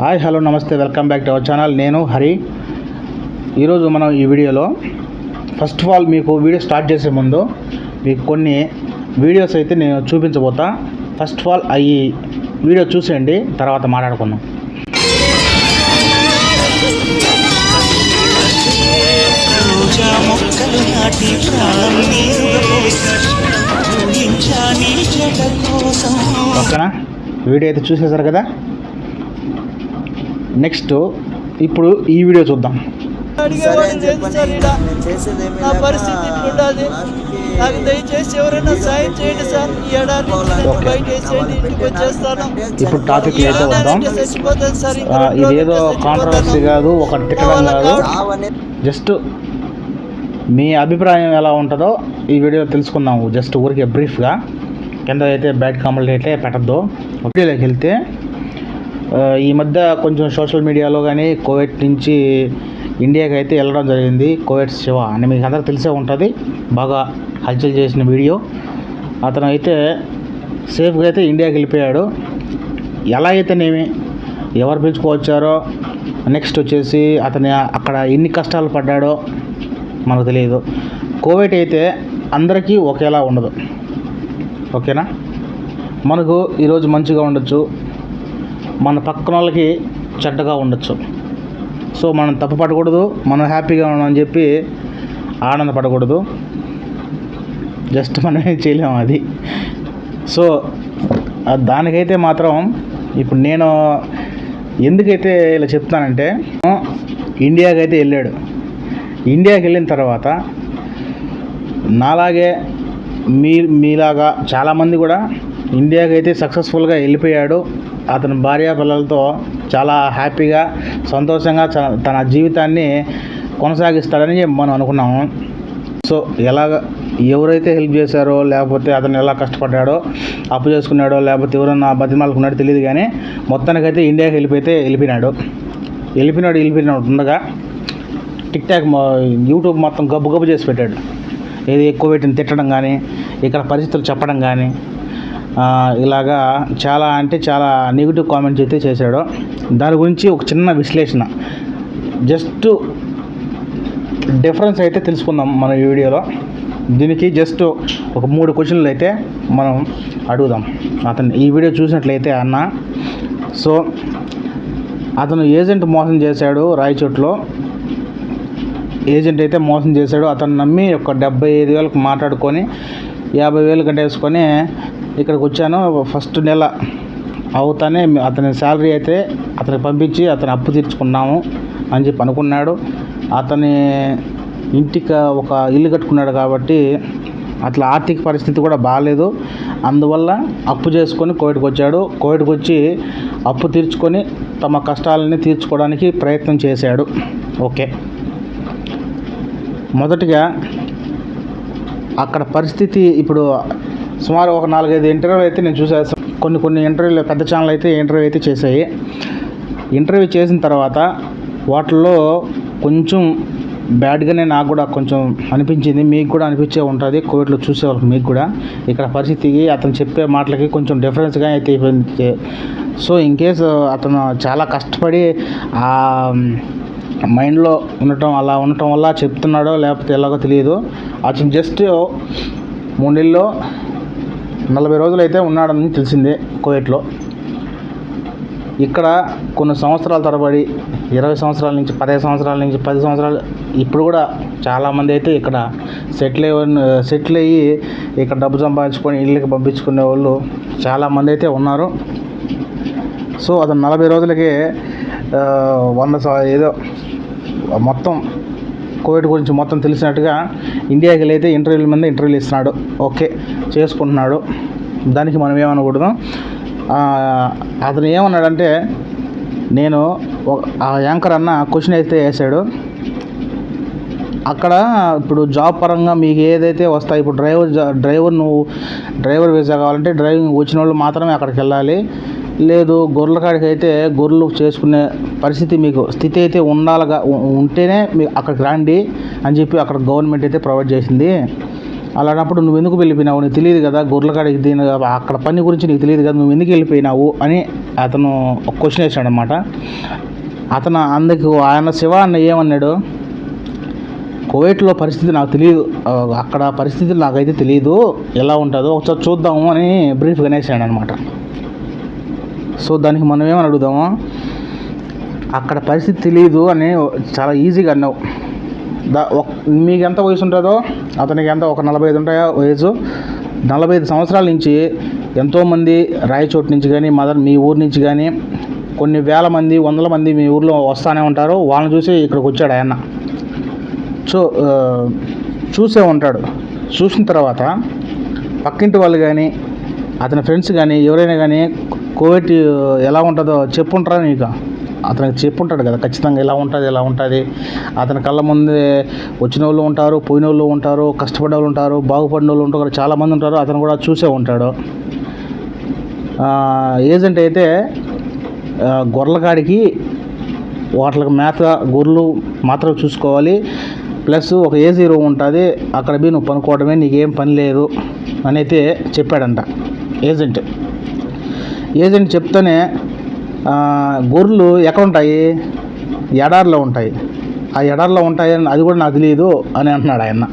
Hi hello నమస్తే welcome back to our channel. నేను హరి. ఈరోజు మనం ఈ వీడియోలో ఫస్ట్ ఆఫ్ ఆల్ మీకు వీడియో స్టార్ట్ చేసే ముందు మీకు కొన్ని వీడియోస్ అయితే నేను చూపించబోతా. ఫస్ట్ ఆఫ్ ఆల్ అవి వీడియో చూసేయండి తర్వాత మాట్లాడుకుందాం. ఓకేనా? వీడియో అయితే చూసేశారు కదా? నెక్స్ట్ ఇప్పుడు ఈ వీడియో చూద్దాం. నా పరిస్థితి ఇట్లుండాది నాకు దయచేసి ఎవరైనా సాయం చేయండి సార్ ఈ ఏడాది నుంచి నన్ను ఓకే. బయట వేసేయండి ఇంటికి వచ్చేస్తాను ఇప్పుడు టాపిక్ అయితే వద్దాం చచ్చిపోతాను సార్ ఇదేదో. కాంట్రవర్సీ కాదు ఒక వల్ల కాదు. జస్ట్ మీ అభిప్రాయం ఎలా ఉంటుందో ఈ వీడియో తెలుసుకుందాము జస్ట్ ఊరికే బ్రీఫ్గా కింద అయితే బ్యాడ్ కామెంట్ అయితే పెట్టద్దు వీడియోలోకి వెళ్తే ఈ మధ్య కొంచెం సోషల్ మీడియాలో కానీ కోవిడ్ నుంచి ఇండియాకి అయితే వెళ్ళడం జరిగింది. కోవిడ్ శివ అని మీకు అందరికి తెలిసే ఉంటుంది. బాగా హల్చల్ చేసిన వీడియో. అతను అయితే సేఫ్గా అయితే ఇండియాకి వెళ్ళిపోయాడు. ఎలా అయితేనేమి ఎవరు పిలుచుకోవచ్చారో నెక్స్ట్ వచ్చేసి అతని అక్కడ ఎన్ని కష్టాలు పడ్డాడో మనకు తెలియదు. కోవిడ్ అయితే అందరికీ ఒకేలా ఉండదు. ఓకేనా? మనకు ఈరోజు మంచిగా ఉండొచ్చు. మన పక్కన వాళ్ళకి చెడ్డగా ఉండొచ్చు. సో మనం తప్పు పడకూడదు మనం హ్యాపీగా ఉన్నామని చెప్పి ఆనందపడకూడదు. జస్ట్ మనం ఏం చేయలేము అది. సో దానికైతే మాత్రం ఇప్పుడు నేను ఎందుకైతే ఇలా చెప్తానంటే ఇండియాకి అయితే వెళ్ళాడు. ఇండియాకి వెళ్ళిన తర్వాత నాలాగే మీ మీలాగా చాలామంది కూడా ఇండియాకి అయితే సక్సెస్ఫుల్గా వెళ్ళిపోయాడు. అతని భార్య పిల్లలతో చాలా హ్యాపీగా సంతోషంగా చ- తన జీవితాన్ని కొనసాగిస్తాడని మనం అనుకున్నాము. సో ఎలాగ ఎవరైతే హెల్ప్ చేశారో లేకపోతే అతను ఎలా కష్టపడ్డాడో అప్పు చేసుకున్నాడో లేకపోతే ఎవరన్నా బతిమాలకున్నాడో తెలియదు కానీ మొత్తానికైతే ఇండియాకి వెళ్ళిపోతే వెళ్ళిపోయినాడు. వెళ్ళిపోయినాడు వెళ్ళిపోయినాడు ఉండగా టిక్ టాక్ యూట్యూబ్ మొత్తం గబ్బు గబ్బు చేసి పెట్టాడు. ఏది ఎక్కువ పెట్టిన తిట్టడం కానీ ఇక్కడ పరిస్థితులు చెప్పడం కానీ ఇలాగా చాలా అంటే చాలా నెగిటివ్ కామెంట్స్ అయితే చేశాడు. దాని గురించి ఒక చిన్న విశ్లేషణ. జస్ట్ డిఫరెన్స్ అయితే తెలుసుకుందాం మన ఈ వీడియోలో. దీనికి జస్ట్ ఒక మూడు క్వశ్చన్లు అయితే మనం అడుగుదాం. అతను ఈ వీడియో చూసినట్లయితే అన్న సో అతను ఏజెంట్ మోసం చేశాడు రాయచోట్లో. ఏజెంట్ అయితే మోసం చేశాడు. అతను నమ్మి ఒక డెబ్బై ఐదు వేలకు మాట్లాడుకొని యాభై వేలు కట్టేసుకొని ఇక్కడికి వచ్చాను. ఫస్ట్ నెల అవుతానే అతని శాలరీ అయితే అతనికి పంపించి అతని అప్పు తీర్చుకున్నాము అని చెప్పి అనుకున్నాడు. అతని ఇంటికి ఒక ఇల్లు కట్టుకున్నాడు కాబట్టి అట్లా ఆర్థిక పరిస్థితి కూడా బాగాలేదు అందువల్ల అప్పు చేసుకొని కోవిడ్కి వచ్చాడు. కోవిడ్కి వచ్చి అప్పు తీర్చుకొని తమ కష్టాలని తీర్చుకోవడానికి ప్రయత్నం చేశాడు. ఓకే. మొదటిగా అక్కడ పరిస్థితి ఇప్పుడు సుమారు ఒక నాలుగైదు ఇంటర్వ్యూలు అయితే నేను చూసేస్తాను కొన్ని కొన్ని ఇంటర్వ్యూలు పెద్ద ఛానల్ అయితే ఇంటర్వ్యూ అయితే చేశాయి. ఇంటర్వ్యూ చేసిన తర్వాత వాటిల్లో కొంచెం బ్యాడ్గానే నాకు కూడా కొంచెం అనిపించింది. మీకు కూడా అనిపించే ఉంటుంది. కోవిడ్లో చూసేవాళ్ళకి మీకు కూడా. ఇక్కడ పరిస్థితికి అతను చెప్పే మాటలకి కొంచెం డిఫరెన్స్గా అయితే అయిపోయింది. సో ఇన్ కేసు అతను చాలా కష్టపడి మైండ్లో ఉండటం అలా ఉండటం వల్ల చెప్తున్నాడో లేకపోతే ఎలాగో తెలియదు. అతను జస్ట్ మూడు నెలల్లో నలభై రోజులు అయితే ఉన్నాడని తెలిసిందే కోవిడ్లో ఇక్కడ కొన్ని సంవత్సరాల తరబడి ఇరవై సంవత్సరాల నుంచి పదహైదు సంవత్సరాల నుంచి పది సంవత్సరాలు ఇప్పుడు కూడా చాలామంది అయితే ఇక్కడ సెటిల్ అయ్యి సెటిల్ అయ్యి ఇక్కడ డబ్బు సంపాదించుకొని ఇళ్ళకి పంపించుకునే వాళ్ళు చాలామంది అయితే ఉన్నారు. సో అతను నలభై రోజులకే వంద ఏదో మొత్తం కోవిడ్ గురించి మొత్తం తెలిసినట్టుగా ఇండియాకి వెళ్ళి ఇంటర్వ్యూల మీద ఇంటర్వ్యూలు ఇస్తున్నాడు. ఓకే చేసుకుంటున్నాడు. దానికి మనం ఏమనకూడదు. అతను ఏమన్నాడంటే నేను ఆ యాంకర్ అన్న క్వశ్చన్ అయితే వేసాడు. అక్కడ ఇప్పుడు జాబ్ పరంగా మీకు ఏదైతే వస్తాయి ఇప్పుడు డ్రైవర్ జా- డ్రైవర్ నువ్వు డ్రైవర్ వీసా కావాలంటే డ్రైవింగ్ వచ్చిన వాళ్ళు మాత్రమే అక్కడికి వెళ్ళాలి. లేదు గొర్రెల కాడికి అయితే గొర్రెలు చేసుకునే పరిస్థితి మీకు స్థితి అయితే ఉండాలిగా ఉంటేనే మీకు అక్కడికి రండి అని చెప్పి అక్కడ గవర్నమెంట్ అయితే ప్రొవైడ్ చేసింది. అలాంటప్పుడు నువ్వు ఎందుకు వెళ్ళిపోయినావు? నీకు తెలియదు కదా గొర్రెల కాడికి దీని అక్కడ పని గురించి నీకు తెలియదు కదా నువ్వు ఎందుకు వెళ్ళిపోయినావు అని అతను ఒక క్వశ్చన్ వేసాడు అనమాట అతను అందుకు ఆయన శివ అన్న ఏమన్నాడు? కువైట్లో పరిస్థితి నాకు తెలియదు అక్కడ పరిస్థితి నాకైతే తెలియదు ఎలా ఉంటుందో ఒకసారి చూద్దాము అని బ్రీఫ్గా వేసాడు అనమాట సో దానికి మనం ఏమని అడుగుదాము? అక్కడ పరిస్థితి తెలియదు అని చాలా ఈజీగా అన్నావు. దా మీకు ఎంత వయసు ఉంటుందో అతనికి ఎంత ఒక నలభై ఐదు ఉంటాయో వయసు? నలభై ఐదు సంవత్సరాల నుంచి ఎంతోమంది రాయచోటు నుంచి కానీ మదర్ మీ ఊరు నుంచి కానీ కొన్ని వేల మంది వందల మంది మీ ఊర్లో వస్తానే ఉంటారు. వాళ్ళని చూసి ఇక్కడికి వచ్చాడు ఆయన. సో చూసే ఉంటాడు. చూసిన తర్వాత పక్కింటి వాళ్ళు కానీ అతని ఫ్రెండ్స్ కానీ ఎవరైనా కానీ కోవిడ్ ఎలా ఉంటుందో చెప్పుంటారా నీకు? అతనికి చెప్పుంటాడు కదా ఖచ్చితంగా ఎలా ఉంటుంది ఎలా ఉంటుంది. అతని కళ్ళ ముందే వచ్చిన వాళ్ళు ఉంటారు పోయిన వాళ్ళు ఉంటారు కష్టపడే వాళ్ళు ఉంటారు బాగుపడిన వాళ్ళు ఉంటారు చాలామంది ఉంటారు అతను కూడా చూసే ఉంటాడు. ఏజెంట్ అయితే గొర్రెలకాడికి కాడికి వాటికి మేత గొర్రెలు మాత్రం చూసుకోవాలి. ప్లస్ ఒక ఏజీ రూమ్ ఉంటుంది అక్కడ పోయి నువ్వు పనుకోవడమే నీకేం పని లేదు అని అయితే చెప్పాడంట ఏజెంట్. ఏజెంట్ చెప్తేనే గొర్రెలు ఎక్కడ ఉంటాయి? ఎడారిలో ఉంటాయి. ఆ ఎడారిలో ఉంటాయని అది కూడా నాకు తెలియదు అని అంటున్నాడు ఆయన.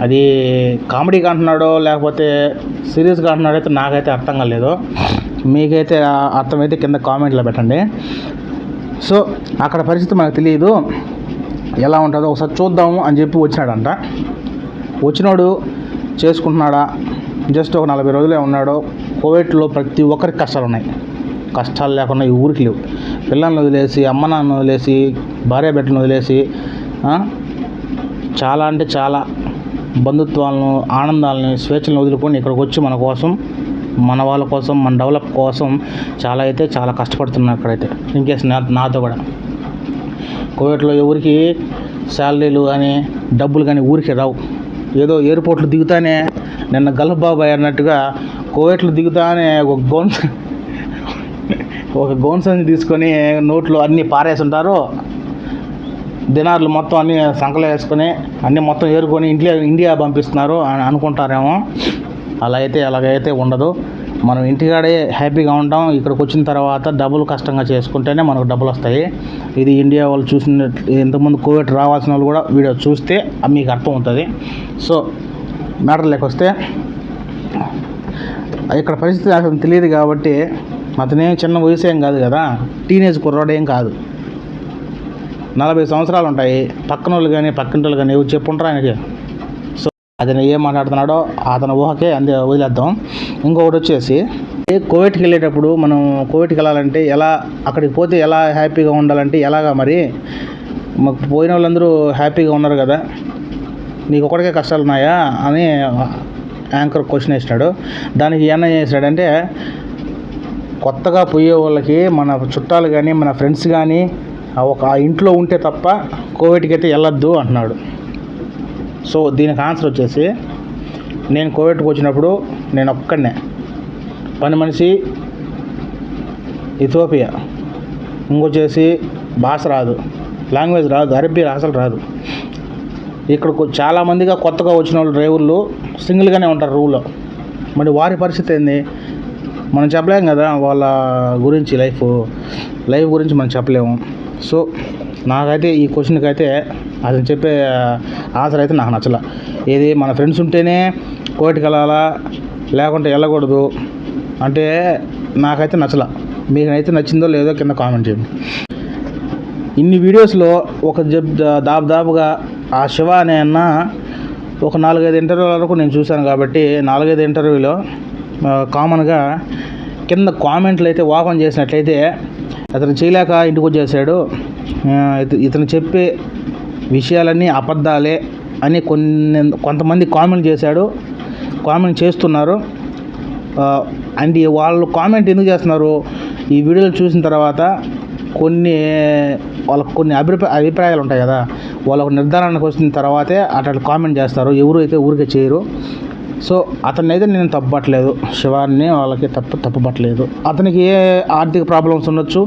అది కామెడీగా అంటున్నాడో లేకపోతే సీరియస్గా అంటున్నాడో అయితే నాకైతే అర్థం కాలేదు. మీకైతే ఆ అర్థమైతే కింద కామెంట్లో పెట్టండి. సో అక్కడ పరిస్థితి మనకు తెలియదు ఎలా ఉంటుందో ఒకసారి చూద్దాము అని చెప్పి వచ్చినాడంట. వచ్చినోడు చేసుకుంటున్నాడా? జస్ట్ ఒక నలభై రోజులే ఉన్నాడు. కోవిడ్లో ప్రతి ఒక్కరికి కష్టాలు ఉన్నాయి. కష్టాలు లేకుండా ఈ ఊరికి లేవు. పిల్లల్ని వదిలేసి అమ్మ నాన్న వదిలేసి భార్య బిడ్డను వదిలేసి చాలా అంటే చాలా బంధుత్వాలను ఆనందాలని స్వేచ్ఛలను వదులుకొని ఇక్కడికి వచ్చి మన కోసం మన వాళ్ళ కోసం మన డెవలప్ కోసం చాలా అయితే చాలా కష్టపడుతున్నాం అక్కడైతే ఇన్కేస్ నా నాతో కూడా. కోవిడ్లో ఎవరికి శాలరీలు కానీ డబ్బులు కానీ ఊరికి రావు. ఏదో ఎయిర్పోర్ట్లో దిగుతానే నిన్న గల్ఫ్ బాబాయ్ అన్నట్టుగా కోవిడ్లో దిగుతానే ఒక గోన్స్ ఒక గౌన్ సంచి తీసుకొని నోట్లో అన్నీ పారేసి ఉంటారు దినార్లు మొత్తం అన్ని సంకలో వేసుకొని అన్నీ మొత్తం ఏరుకొని ఇండియా ఇండియా పంపిస్తున్నారు అని అనుకుంటారేమో. అలా అయితే అలాగైతే ఉండదు. మనం ఇంటికాడే హ్యాపీగా ఉంటాం. ఇక్కడికి వచ్చిన తర్వాత డబ్బులు కష్టంగా చేసుకుంటేనే మనకు డబ్బులు వస్తాయి ఇది ఇండియా వాళ్ళు చూసిన ఇంతకుముందు కోవిడ్ రావాల్సిన వాళ్ళు కూడా వీడియో చూస్తే మీకు అర్థం అవుతుంది సో మ్యాటర్ వస్తే ఇక్కడ పరిస్థితి అసలు తెలియదు కాబట్టి అతనేం చిన్న వయసు ఏం కాదు కదా టీనేజ్ కుర్రాడు ఏం కాదు. నలభై సంవత్సరాలు ఉంటాయి పక్కన వాళ్ళు కానీ పక్కింటి వాళ్ళు కానీ ఎవరు చెప్పుంటారు ఆయనకి. సో అతను ఏం మాట్లాడుతున్నాడో అతని ఊహకే అందే వదిలేద్దాం. ఇంకొకటి వచ్చేసి ఏ కోవిడ్కి వెళ్ళేటప్పుడు మనం కోవిడ్కి వెళ్ళాలంటే ఎలా అక్కడికి పోతే ఎలా హ్యాపీగా ఉండాలంటే ఎలాగా మరి? మాకు పోయిన వాళ్ళందరూ హ్యాపీగా ఉన్నారు కదా. నీకు ఒకటికే కష్టాలు ఉన్నాయా అని యాంకర్ క్వశ్చన్ వేసినాడు. దానికి ఏమన్నా ఏం చేశాడంటే కొత్తగా పోయే వాళ్ళకి మన చుట్టాలు కానీ మన ఫ్రెండ్స్ కానీ ఆ ఒక ఆ ఇంట్లో ఉంటే తప్ప కోవిడ్కి అయితే వెళ్ళొద్దు అంటున్నాడు. సో దీనికి ఆన్సర్ వచ్చేసి నేను కోవిడ్కి వచ్చినప్పుడు నేను ఒక్కడనే. పని మనిషి ఇథోపియా ఇంకొచ్చేసి భాష రాదు. లాంగ్వేజ్ రాదు. అరబీ అసలు రాదు. ఇక్కడ చాలామందిగా కొత్తగా వచ్చిన వాళ్ళు డ్రైవర్లు సింగిల్గానే ఉంటారు రూల్లో మరి వారి పరిస్థితి ఏంది? మనం చెప్పలేం కదా వాళ్ళ గురించి లైఫ్. లైఫ్ గురించి మనం చెప్పలేము. సో నాకైతే ఈ క్వశ్చన్కి అయితే అతను చెప్పే ఆన్సర్ అయితే నాకు నచ్చల. ఏది మన ఫ్రెండ్స్ ఉంటేనే కోటికి వెళ్ళాలా? లేకుంటే వెళ్ళకూడదు? అంటే నాకైతే నచ్చల. మీకైతే నచ్చిందో లేదో కింద కామెంట్ చేయండి. ఇన్ని వీడియోస్లో ఒక జబ్ దాబు దాబుగా ఆ శివ అనే అన్న ఒక నాలుగైదు ఇంటర్వ్యూల వరకు నేను చూశాను కాబట్టి నాలుగైదు ఇంటర్వ్యూలో కామన్గా కింద కామెంట్లు అయితే ఓపెన్ చేసినట్లయితే అతను చేయలేక ఇంటికి వచ్చేసాడు. ఇత- ఇతను చెప్పే విషయాలన్నీ అబద్ధాలే అని కొన్ని కొంతమంది కామెంట్ చేశాడు. కామెంట్ చేస్తున్నారు. అండ్ వాళ్ళు కామెంట్ ఎందుకు చేస్తున్నారు? ఈ వీడియోలు చూసిన తర్వాత కొన్ని వాళ్ళకు కొన్ని అభిప్రాయ అభిప్రాయాలు ఉంటాయి కదా. వాళ్ళకు నిర్ధారణకు వచ్చిన తర్వాతే అట్లా కామెంట్ చేస్తారు. ఎవరు అయితే ఊరికే చేయరు. సో అతన్ని అయితే నేను తప్పట్లేదు. శివాన్ని వాళ్ళకి తప్పు తప్పబట్టలేదు అతనికి ఏ ఆర్థిక ప్రాబ్లమ్స్ ఉండొచ్చు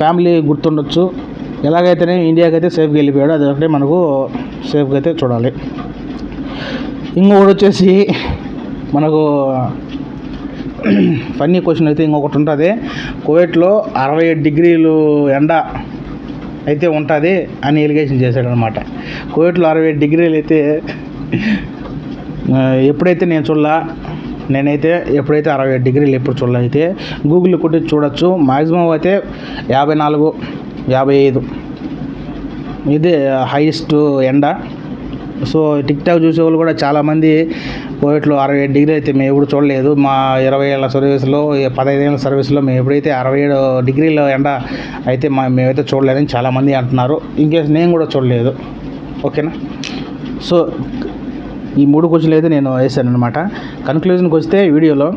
ఫ్యామిలీ గుర్తుండొచ్చు ఎలాగైతేనే ఇండియాకి అయితే సేఫ్గా వెళ్ళిపోయాడు. అది ఒకటే మనకు సేఫ్గా అయితే చూడాలి. ఇంకొకటి వచ్చేసి మనకు ఫన్నీ క్వశ్చన్ అయితే ఇంకొకటి ఉంటుంది. కువైట్లో అరవై ఏడు డిగ్రీలు ఎండ అయితే ఉంటుంది అని ఎలిగేషన్ చేశాడనమాట. కోవిడ్లో అరవై ఏడు డిగ్రీలు అయితే ఎప్పుడైతే నేను చూడలా నేనైతే ఎప్పుడైతే అరవై ఏడు డిగ్రీలు ఎప్పుడు చూడలే అయితే గూగుల్ కొట్టి చూడొచ్చు. మ్యాక్సిమం అయితే యాభై నాలుగు యాభై ఐదు. ఇదే హైయెస్ట్ ఎండ. సో టిక్ టాక్ చూసే వాళ్ళు కూడా చాలామంది కోవిడ్లో అరవై ఏడు డిగ్రీ అయితే మేము ఎప్పుడు చూడలేదు. మా ఇరవై ఏళ్ళ సర్వీస్లో పదహైదు ఏళ్ళ సర్వీస్లో మేము ఎప్పుడైతే అరవై ఏడు డిగ్రీల ఎండ అయితే మా మేమైతే చూడలేదని చాలామంది అంటున్నారు. ఇంకేస్ నేను కూడా చూడలేదు. ఓకేనా? సో ఈ మూడు క్వశ్చన్లు అయితే నేను వేసాను అనమాట కన్క్లూజన్కి వస్తే వీడియోలో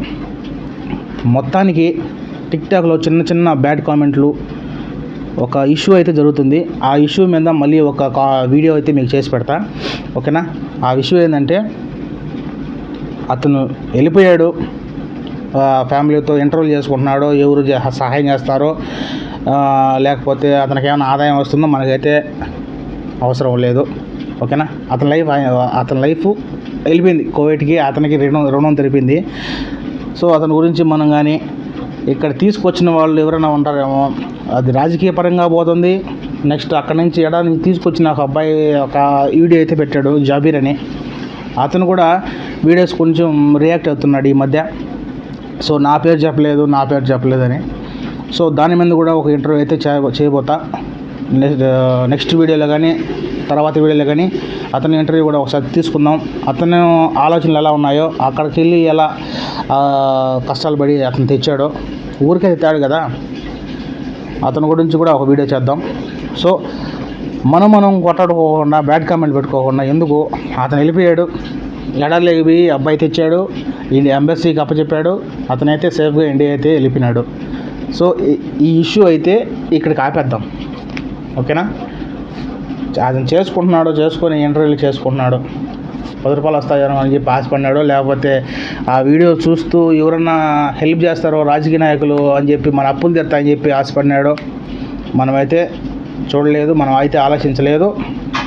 మొత్తానికి టిక్ టాక్లో చిన్న చిన్న బ్యాడ్ కామెంట్లు ఒక ఇష్యూ అయితే జరుగుతుంది. ఆ ఇష్యూ మీద మళ్ళీ ఒక కా- వీడియో అయితే మీకు చేసి పెడతా. ఓకేనా? ఆ ఇష్యూ ఏంటంటే అతను వెళ్ళిపోయాడు. ఫ్యామిలీతో ఇంటర్వ్యూ చేసుకుంటున్నాడో ఎవరు సహాయం చేస్తారో లేకపోతే అతనికి ఏమైనా ఆదాయం వస్తుందో మనకైతే అవసరం లేదు. ఓకేనా? అతని లైఫ్ ఆయన- అతని లైఫ్ వెళ్ళిపోయింది. కోవిడ్కి అతనికి రుణం రుణం తెలిపింది. సో అతని గురించి మనం కానీ ఇక్కడ తీసుకొచ్చిన వాళ్ళు ఎవరైనా ఉంటారేమో అది రాజకీయ పరంగా పోతుంది. నెక్స్ట్ అక్కడ నుంచి ఎడా నుంచి తీసుకొచ్చిన ఒక అబ్బాయి ఒక వీడియో అయితే పెట్టాడు జాబీర్ అని. అతను కూడా వీడియోస్ కొంచెం రియాక్ట్ అవుతున్నాడు ఈ మధ్య. సో నా పేరు చెప్పలేదు నా పేరు చెప్పలేదని. సో దాని మీద కూడా ఒక ఇంటర్వ్యూ అయితే చేయబోతా. నెక్స్ట్ నెక్స్ట్ వీడియోలో కానీ తర్వాత వీడియోలో కానీ అతని ఇంటర్వ్యూ కూడా ఒకసారి తీసుకుందాం. అతను ఆలోచనలు ఎలా ఉన్నాయో అక్కడికి వెళ్ళి ఎలా కష్టాలు పడి అతను తెచ్చాడో ఊరికే తెచ్చాడు కదా. అతని గురించి కూడా ఒక వీడియో చేద్దాం. సో మనం మనం కొట్టడుకోకుండా బ్యాడ్ కామెంట్ పెట్టుకోకుండా ఎందుకు? అతను వెళ్ళిపోయాడు. ఎడార్లోకి పోయి అబ్బాయి తెచ్చాడు. ఇండియా ఎంబసీకి అప్పచెప్పాడు. అతనైతే సేఫ్గా ఇండియా అయితే వెళ్ళిపోయినాడు. సో ఈ- ఇష్యూ అయితే ఇక్కడికి ఆపేద్దాం. ఓకేనా? అతను చేసుకుంటున్నాడు చేసుకొని ఇంటర్వ్యూలు చేసుకుంటున్నాడు. పది రూపాయలు వస్తాయో అని చెప్పి ఆశపడినాడు లేకపోతే ఆ వీడియో చూస్తూ ఎవరన్నా హెల్ప్ చేస్తారో రాజకీయ నాయకులు అని చెప్పి మన అప్పులు తెస్తా అని చెప్పి ఆశపడినాడు మనమైతే చూడలేదు మనం అయితే ఆలోచించలేదు.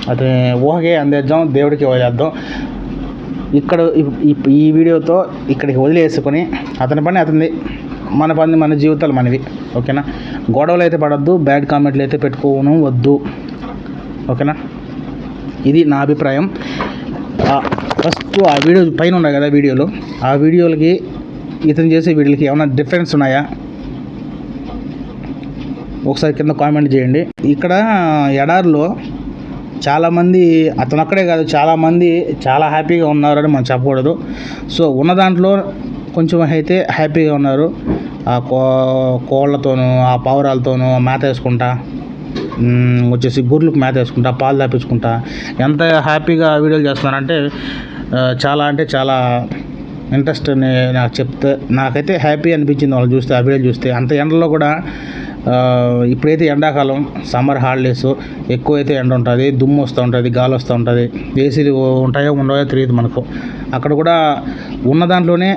అది ఊహకే అందేద్దాం దేవుడికి వదిలేద్దాం. ఇక్కడ ఈ- ఈ- వీడియోతో ఇక్కడికి వదిలేసుకొని అతని పని అతనిది. మన పని మన జీవితాలు మనవి. ఓకేనా? గొడవలు అయితే పడద్దు బ్యాడ్ కామెంట్లు అయితే పెట్టుకోను వద్దు. ఓకేనా? ఇది నా అభిప్రాయం. ఫస్ట్ ఆ వీడియో పైన ఉన్నాయి కదా వీడియోలు. ఆ వీడియోలకి ఇతను చేసే వీడియోలకి ఏమైనా డిఫరెన్స్ ఉన్నాయా? ఒకసారి కింద కామెంట్ చేయండి. ఇక్కడ ఎడారిలో చాలామంది అతను అక్కడే కాదు చాలామంది చాలా హ్యాపీగా ఉన్నారని మనం చెప్పకూడదు. సో ఉన్న దాంట్లో కొంచెం అయితే హ్యాపీగా ఉన్నారు. ఆ కో కోళ్ళతోనూ ఆ పావురాలతోనూ మేత వేసుకుంటా వచ్చేసి గొర్రెలకు మేత వేసుకుంటా పాలు తాపించుకుంటా ఎంత హ్యాపీగా వీడియోలు చేస్తున్నారంటే చాలా అంటే చాలా ఇంట్రెస్ట్ నాకు చెప్తే నాకైతే హ్యాపీ అనిపించింది వాళ్ళు చూస్తే ఆ వీడియో చూస్తే. అంత ఎండలో కూడా ఇప్పుడైతే ఎండాకాలం సమ్మర్ హాలిడేస్ ఎక్కువైతే ఎండ ఉంటుంది దుమ్ము వస్తూ ఉంటుంది గాలి వస్తూ ఉంటుంది ఏసీలు ఉంటాయో ఉండవో తెలియదు మనకు. అక్కడ కూడా ఉన్న దాంట్లోనే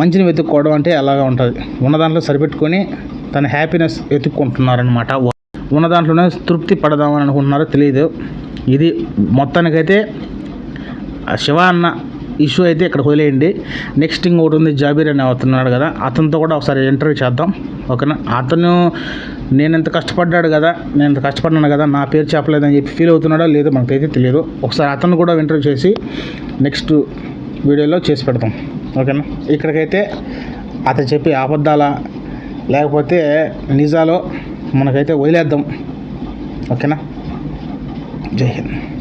మంచిని వెతుక్కోవడం అంటే అలాగా ఉంటుంది. ఉన్న దాంట్లో సరిపెట్టుకొని తన హ్యాపీనెస్ వెతుక్కుంటున్నారనమాట ఉన్న దాంట్లోనే తృప్తి పడదామని అనుకుంటున్నారో తెలియదు. ఇది మొత్తానికైతే శివ అన్న ఇష్యూ అయితే ఇక్కడ వదిలేయండి. నెక్స్ట్ ఇంకొకటి ఉంది జాబీర్ అని అవుతున్నాడు కదా అతనితో కూడా ఒకసారి ఇంటర్వ్యూ చేద్దాం. ఓకేనా? అతను నేను ఎంత కష్టపడ్డాడు కదా నేను ఎంత కష్టపడ్డాను కదా నా పేరు చెప్పలేదని చెప్పి ఫీల్ అవుతున్నాడో లేదో మనకైతే తెలియదు. ఒకసారి అతను కూడా ఇంటర్వ్యూ చేసి నెక్స్ట్ వీడియోలో చేసి పెడతాం. ఓకేనా? ఇక్కడికైతే అతను చెప్పి అబద్ధాలా లేకపోతే నిజాలో మనకైతే వదిలేద్దాం. ఓకేనా? జై హింద్.